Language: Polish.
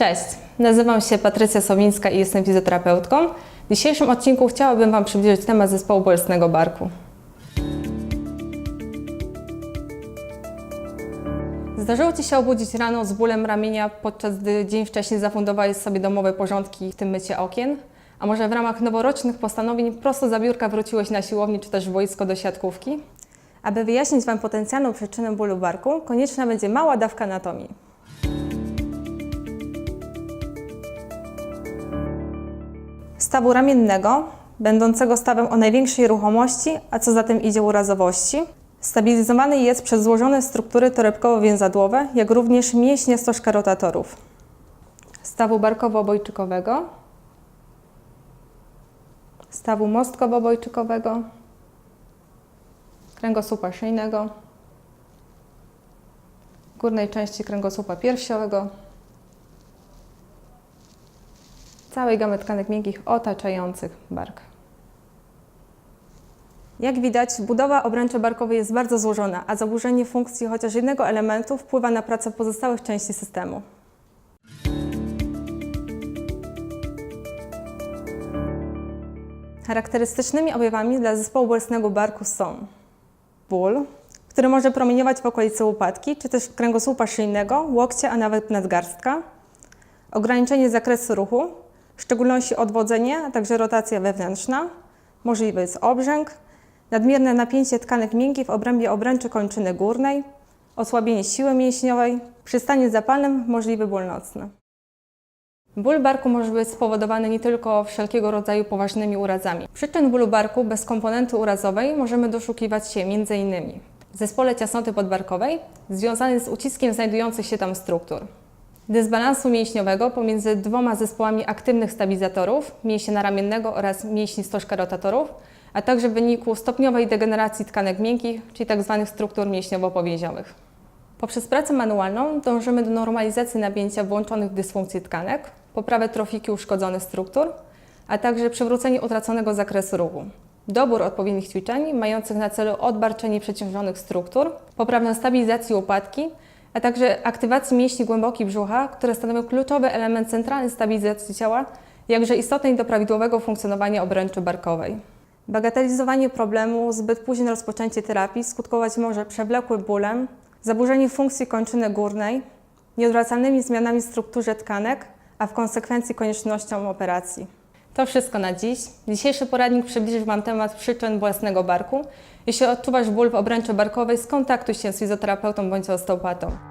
Cześć, nazywam się Patrycja Sowińska i jestem fizjoterapeutką. W dzisiejszym odcinku chciałabym Wam przybliżyć temat zespołu bolesnego barku. Zdarzyło Ci się obudzić rano z bólem ramienia, podczas gdy dzień wcześniej zafundowałeś sobie domowe porządki, w tym mycie okien? A może w ramach noworocznych postanowień prosto za biurka wróciłeś na siłownię czy też w do siatkówki? Aby wyjaśnić Wam potencjalną przyczynę bólu barku, konieczna będzie mała dawka anatomii. Stawu ramiennego, będącego stawem o największej ruchomości, a co za tym idzie urazowości. Stabilizowany jest przez złożone struktury torebkowo-więzadłowe, jak również mięśnie stożka rotatorów. Stawu barkowo-obojczykowego, stawu mostkowo-obojczykowego, kręgosłupa szyjnego, górnej części kręgosłupa piersiowego, całej gamy tkanek miękkich otaczających bark. Jak widać, budowa obręczy barkowej jest bardzo złożona, a zaburzenie funkcji chociaż jednego elementu wpływa na pracę pozostałych części systemu. Charakterystycznymi objawami dla zespołu bolesnego barku są ból, który może promieniować w okolicy łopatki, czy też kręgosłupa szyjnego, łokcia, a nawet nadgarstka, ograniczenie zakresu ruchu, w szczególności odwodzenie, a także rotacja wewnętrzna, możliwy jest obrzęk, nadmierne napięcie tkanek miękkich w obrębie obręczy kończyny górnej, osłabienie siły mięśniowej, przy stanie zapalnym możliwy ból nocny. Ból barku może być spowodowany nie tylko wszelkiego rodzaju poważnymi urazami. Przyczyn bólu barku bez komponenty urazowej możemy doszukiwać się m.in. w zespole ciasnoty podbarkowej związanej z uciskiem znajdujących się tam struktur, dysbalansu mięśniowego pomiędzy dwoma zespołami aktywnych stabilizatorów, mięśnia ramiennego oraz mięśni stożka rotatorów, a także w wyniku stopniowej degeneracji tkanek miękkich, czyli tzw. struktur mięśniowo-powięziowych. Poprzez pracę manualną dążymy do normalizacji napięcia włączonych w dysfunkcję tkanek, poprawę trofiki uszkodzonych struktur, a także przywrócenie utraconego zakresu ruchu. Dobór odpowiednich ćwiczeń mających na celu odbarczenie przeciążonych struktur, poprawę stabilizacji łopatki, a także aktywacji mięśni głębokich brzucha, które stanowią kluczowy element centralny stabilizacji ciała, jakże istotnej do prawidłowego funkcjonowania obręczy barkowej. Bagatelizowanie problemu, zbyt późne rozpoczęcie terapii skutkować może przewlekłym bólem, zaburzenie funkcji kończyny górnej, nieodwracalnymi zmianami w strukturze tkanek, a w konsekwencji koniecznością operacji. To wszystko na dziś. Dzisiejszy poradnik przybliżył Wam temat przyczyn bolesnego barku. Jeśli odczuwasz ból w obręczy barkowej, skontaktuj się z fizjoterapeutą bądź osteopatą.